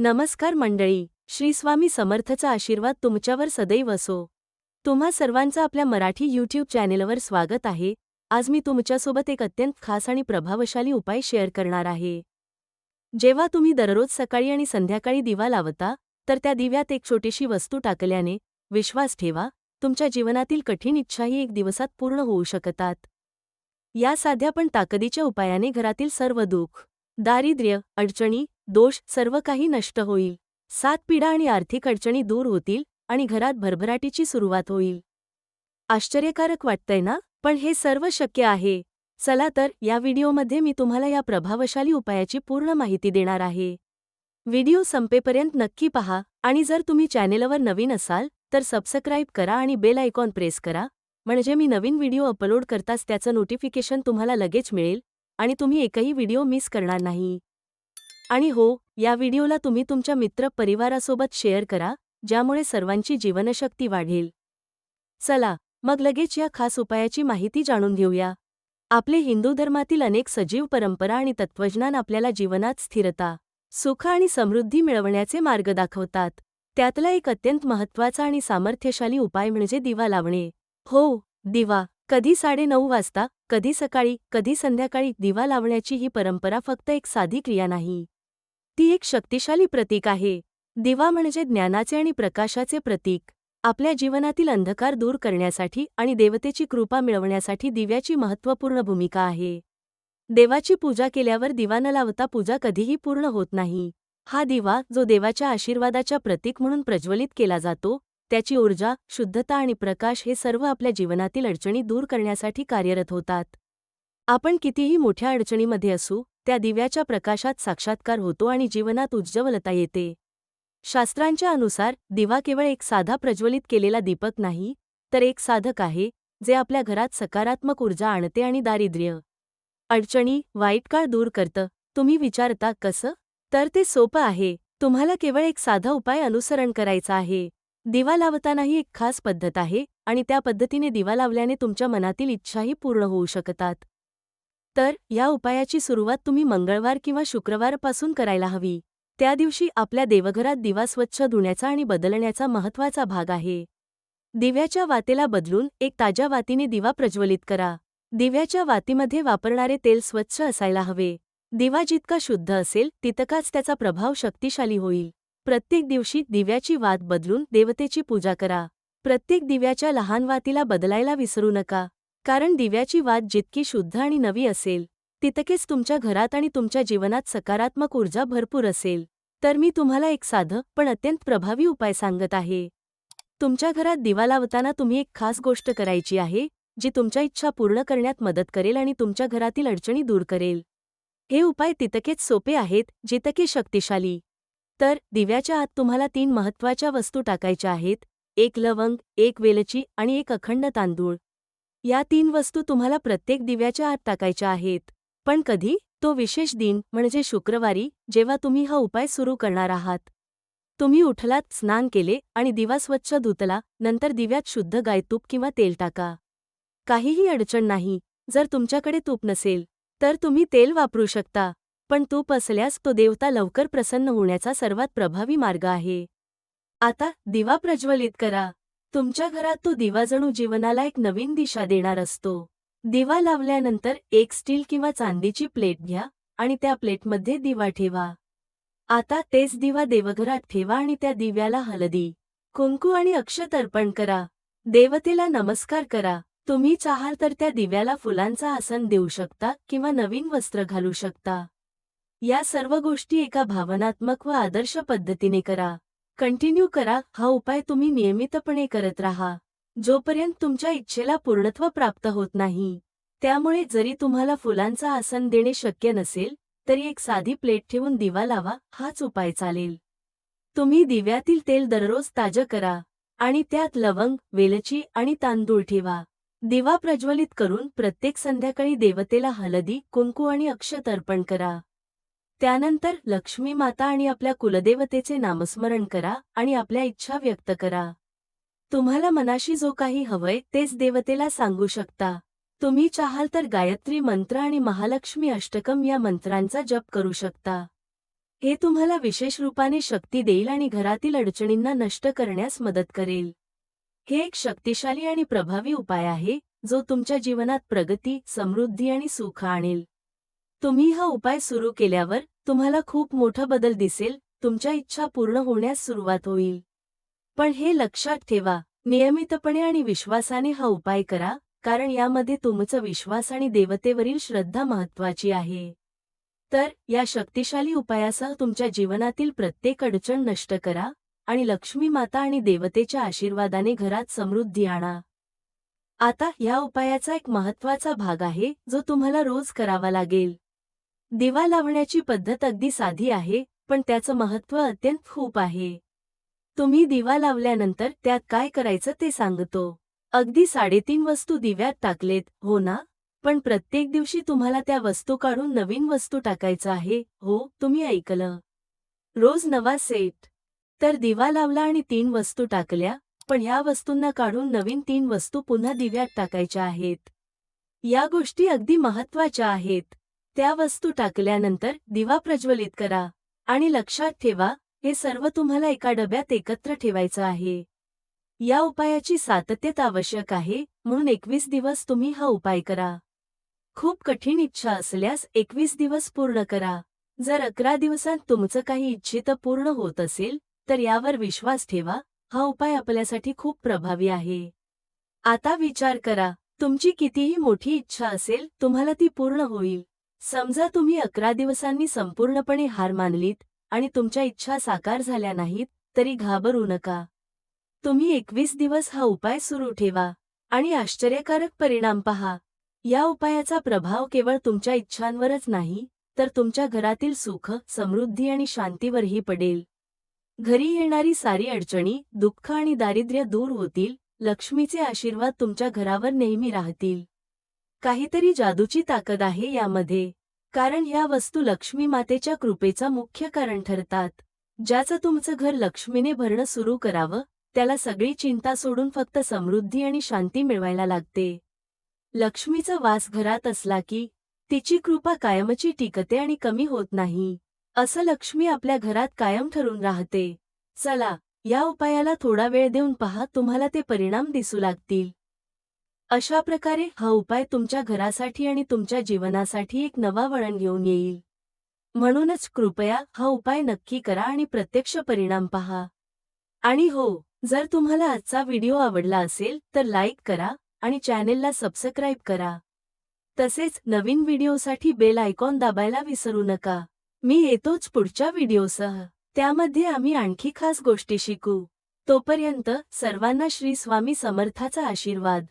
नमस्कार मंडळी श्री स्वामी समर्थचा आशीर्वाद तुमच्यावर सदैव असो. तुम्हा सर्वांचं आपल्या मराठी यूट्यूब चॅनेलवर स्वागत आहे. आज मी तुमच्यासोबत एक अत्यंत खास आणि प्रभावशाली उपाय शेअर करणार आहे. जेव्हा तुम्ही दररोज सकाळी आणि संध्याकाळी दिवा लावता तर त्या दिव्यात एक छोटीशी वस्तू टाकल्याने विश्वास ठेवा तुमच्या जीवनातील कठीण इच्छाही एक दिवसात पूर्ण होऊ शकतात. या साध्या पण ताकदीच्या उपायाने घरातील सर्व दुःख दारिद्र्य अडचणी दोष सर्व काही नष्ट होईल. सात पिढा आणि आर्थिक अडचणी दूर होतील आणि घरात भरभराटीची सुरुवात होईल. आश्चर्यकारक वाटतंय ना? पण हे सर्व शक्य आहे. चला तर या व्हिडिओमध्ये मी तुम्हाला या प्रभावशाली उपायाची पूर्ण माहिती देणार आहे. व्हिडिओ संपेपर्यंत नक्की पहा आणि जर तुम्ही चॅनेलवर नवीन असाल तर सबस्क्राईब करा आणि बेल आयकॉन प्रेस करा. म्हणजे मी नवीन व्हिडिओ अपलोड करताच त्याचं नोटिफिकेशन तुम्हाला लगेच मिळेल आणि तुम्ही एकही व्हिडिओ मिस करणार नाही. आणि हो या व्हिडिओला तुम्ही तुमच्या मित्र परिवारासोबत शेअर करा ज्यामुळे सर्वांची जीवनशक्ती वाढेल. चला मग लगेच या खास उपायाची माहिती जाणून घेऊया. आपले हिंदू धर्मातील अनेक सजीव परंपरा आणि तत्वज्ञान आपल्याला जीवनात स्थिरता सुख आणि समृद्धी मिळवण्याचे मार्ग दाखवतात. त्यातला एक अत्यंत महत्त्वाचा आणि सामर्थ्यशाली उपाय म्हणजे दिवा लावणे. हो दिवा कधी साडेनऊ वाजता कधी सकाळी कधी संध्याकाळी दिवा लावण्याची ही परंपरा फक्त एक साधी क्रिया नाही. ती एक शक्तिशाली प्रतीक आहे. दिवा म्हणजे ज्ञानाचे आणि प्रकाशाचे प्रतीक. आपल्या जीवनातील अंधकार दूर करण्यासाठी आणि देवतेची कृपा मिळवण्यासाठी दिव्याची महत्त्वपूर्ण भूमिका आहे. देवाची पूजा केल्यावर दिवा न लावता पूजा कधीही पूर्ण होत नाही. हा दिवा जो देवाच्या आशीर्वादाच्या प्रतीक म्हणून प्रज्वलित केला जातो त्याची ऊर्जा शुद्धता आणि प्रकाश हे सर्व आपल्या जीवनातील अडचणी दूर करण्यासाठी कार्यरत होतात. आपण कितीही मोठ्या अडचणीमध्ये असू त्या दिव्याच्या प्रकाशात साक्षात्कार होतो आणि जीवनात उज्ज्वलता येते. शास्त्रांच्या अनुसार दिवा केवळ एक साधा प्रज्वलित केलेला दीपक नाही तर एक साधक आहे जे आपल्या घरात सकारात्मक ऊर्जा आणते आणि दारिद्र्य अडचणी वाईट काळ दूर करतं. तुम्ही विचारता कसं? तर ते सोपं आहे तुम्हाला केवळ एक साधा उपाय अनुसरण करायचा आहे. दिवा लावतानाही एक खास पद्धत आहे आणि त्या पद्धतीने दिवा लावल्याने तुमच्या मनातील इच्छाही पूर्ण होऊ शकतात. तर या उपायाची सुरुवात तुम्ही मंगळवार किंवा शुक्रवारपासून करायला हवी. त्या दिवशी आपल्या देवघरात दिवा स्वच्छ धुण्याचा आणि बदलण्याचा महत्त्वाचा भाग आहे. दिव्याच्या वातेला बदलून एक ताज्या वातीने दिवा प्रज्वलित करा. दिव्याच्या वातीमध्ये वापरणारे तेल स्वच्छ असायला हवे. दिवा जितका शुद्ध असेल तितकाच त्याचा प्रभाव शक्तिशाली होईल. प्रत्येक दिवशी दिव्याची वात बदलून देवतेची पूजा करा. प्रत्येक दिव्याच्या लहान वातीला बदलायला विसरू नका. कारण दिव्याची वात जितकी शुद्ध आणि नवी असेल तितकेच तुमच्या घरात आणि तुमच्या जीवनात सकारात्मक ऊर्जा भरपूर असेल. तर मी तुम्हाला एक साधं पण अत्यंत प्रभावी उपाय सांगत आहे. तुमच्या घरात दिवा लावताना तुम्ही एक खास गोष्ट करायची आहे जी तुमच्या इच्छा पूर्ण करण्यात मदत करेल आणि तुमच्या घरातील अडचणी दूर करेल. हे उपाय तितकेच सोपे आहेत जितके शक्तिशाली. तर दिव्याच्या आत तुम्हाला तीन महत्त्वाच्या वस्तू टाकायच्या आहेत एक लवंग एक वेलची आणि एक अखंड तांदूळ. या तीन वस्तू तुम्हाला प्रत्येक दिव्याच्या आत टाकायच्या आहेत. पण कधी? तो विशेष दिन म्हणजे शुक्रवारी जेव्हा तुम्ही हा उपाय सुरू करणार आहात. तुम्ही उठलात स्नान केले आणि दिवा स्वच्छ धुतला नंतर दिव्यात शुद्ध गायतूप किंवा तेल टाका. काहीही अडचण नाही. जर तुमच्याकडे तूप नसेल तर तुम्ही तेल वापरू शकता. पण तूप असल्यास तो देवता लवकर प्रसन्न होण्याचा सर्वात प्रभावी मार्ग आहे. आता दिवा प्रज्वलित करा. तुमच्या घरात तो दिवा जणू जीवनाला एक नवीन दिशा देणार असतो. दिवा लावल्यानंतर एक स्टील किंवा चांदीची प्लेट घ्या आणि त्या प्लेटमध्ये दिवा ठेवा. आता तेच दिवा देवघरात ठेवा आणि त्या दिव्याला हलदी कुंकू आणि अक्षत अर्पण करा. देवतेला नमस्कार करा. तुम्ही चाहाल तर त्या दिव्याला फुलांचा आसन देऊ शकता किंवा नवीन वस्त्र घालू शकता. या सर्व गोष्टी एका भावनात्मक व आदर्श पद्धतीने करा. कंटिन्यू करा हा उपाय तुम्ही नियमितपणे करत राहा. जोपर्यंत तुमच्या इच्छेला पूर्णत्व प्राप्त होत नाही त्यामुळे जरी तुम्हाला फुलांचा आसन देणे शक्य नसेल तरी एक साधी प्लेट ठेवून दिवा लावा हाच उपाय चालेल. तुम्ही दिव्यातील तेल दररोज ताजं करा आणि त्यात लवंग वेलची आणि तांदूळ ठेवा. दिवा प्रज्वलित करून प्रत्येक संध्याकाळी देवतेला हलदी कुंकू आणि अक्षत अर्पण करा. त्यानंतर लक्ष्मी माता आणि आपल्या कुलदेवतेचे नामस्मरण करा आणि आपल्या इच्छा व्यक्त करा. तुम्हाला मनाशी जो काही हवंय तेच देवतेला सांगू शकता. तुम्ही चाहाल तर गायत्री मंत्र आणि महालक्ष्मी अष्टकम या मंत्रांचा जप करू शकता. हे तुम्हाला विशेष रूपाने शक्ती देईल आणि घरातील अडचणींना नष्ट करण्यास मदत करेल. हे एक शक्तिशाली आणि प्रभावी उपाय आहे जो तुमच्या जीवनात प्रगती समृद्धी आणि सुख आणेल. तुम्ही हा उपाय सुरू केल्यावर तुम्हाला खूप मोठा बदल दिसेल तुमच्या इच्छा पूर्ण होण्यास सुरुवात होईल. पण हे लक्षात ठेवा नियमितपणे आणि विश्वासाने हा उपाय करा कारण यामध्ये तुमचा विश्वास आणि देवतेवरील श्रद्धा महत्वाची आहे. तर या शक्तिशाली उपायासह तुमच्या जीवनातील प्रत्येक अडचण नष्ट करा आणि लक्ष्मी माता आणि देवतेच्या आशीर्वादाने घरात समृद्धी आणा. आता या उपायाचा एक महत्त्वाचा भाग आहे जो तुम्हाला रोज करावा लागेल. दिवा लावण्याची पद्धत अगदी साधी आहे पण त्याचं महत्त्व अत्यंत खूप आहे. तुम्ही दिवा लावल्यानंतर त्यात काय करायचं ते सांगतो. अगदी साडेतीन वस्तू दिव्यात टाकलेत हो ना? पण प्रत्येक दिवशी तुम्हाला त्या वस्तू काढून नवीन वस्तू टाकायचं आहे हो तुम्ही ऐकलं. रोज नवा सेट. तर दिवा लावला आणि तीन वस्तू टाकल्या पण ह्या वस्तूंना काढून नवीन तीन वस्तू पुन्हा दिव्यात टाकायच्या आहेत. या गोष्टी अगदी महत्त्वाच्या आहेत. त्या वस्तू टाकल्यानंतर दिवा प्रज्वलित करा आणि लक्षात ठेवा हे सर्व तुम्हाला एका डब्यात एकत्र ठेवायचं आहे. या उपायाची सातत्यता आवश्यक आहे म्हणून एकवीस दिवस तुम्ही हा उपाय करा. खूप कठीण इच्छा असल्यास एकवीस दिवस पूर्ण करा. जर अकरा दिवसांत तुमचं काही इच्छित पूर्ण होत असेल तर यावर विश्वास ठेवा हा उपाय आपल्यासाठी खूप प्रभावी आहे. आता विचार करा तुमची कितीही मोठी इच्छा असेल तुम्हाला ती पूर्ण होईल. समजा तुम्ही अकरा दिवसांनी संपूर्णपणे हार मानलीत आणि तुमच्या इच्छा साकार झाल्या नाहीत तरी घाबरू नका. तुम्ही एकवीस दिवस हा उपाय सुरू ठेवा आणि आश्चर्यकारक परिणाम पहा. या उपायाचा प्रभाव केवळ तुमच्या इच्छांवरच नाही तर तुमच्या घरातील सुख समृद्धी आणि शांतीवरही पडेल. घरी येणारी सारी अडचणी दुःख आणि दारिद्र्य दूर होतील लक्ष्मीचे आशीर्वाद तुमच्या घरावर नेहमी राहतील. काहीतरी जादूची ताकद आहे यामध्ये कारण ह्या वस्तू लक्ष्मी मातेच्या कृपेचा मुख्य कारण ठरतात. ज्याचं तुमचं घर लक्ष्मीने भरणं सुरू करावं त्याला सगळी चिंता सोडून फक्त समृद्धी आणि शांती मिळवायला लागते. लक्ष्मीचा वास घरात असला की तिची कृपा कायमची टिकते आणि कमी होत नाही. असं लक्ष्मी आपल्या घरात कायम ठरून राहते. चला या उपायाला थोडा वेळ देऊन पहा तुम्हाला ते परिणाम दिसू लागतील. अशा प्रकारे हा उपाय तुमच्या घरासाठी आणि तुमच्या जीवनासाठी एक नवा वळण घेऊन येईल. म्हणूनच कृपया हा उपाय नक्की करा आणि प्रत्यक्ष परिणाम पहा. आणि हो जर तुम्हाला आजचा व्हिडिओ आवडला असेल तर लाईक करा आणि चॅनेलला सबस्क्राईब करा. तसेच नवीन व्हिडिओसाठी बेल आयकॉन दाबायला विसरू नका. मी येतोच पुढच्या व्हिडिओसह. त्यामध्ये आम्ही आणखी खास गोष्टी शिकू. तोपर्यंत सर्वांना श्री स्वामी समर्थाचा आशीर्वाद.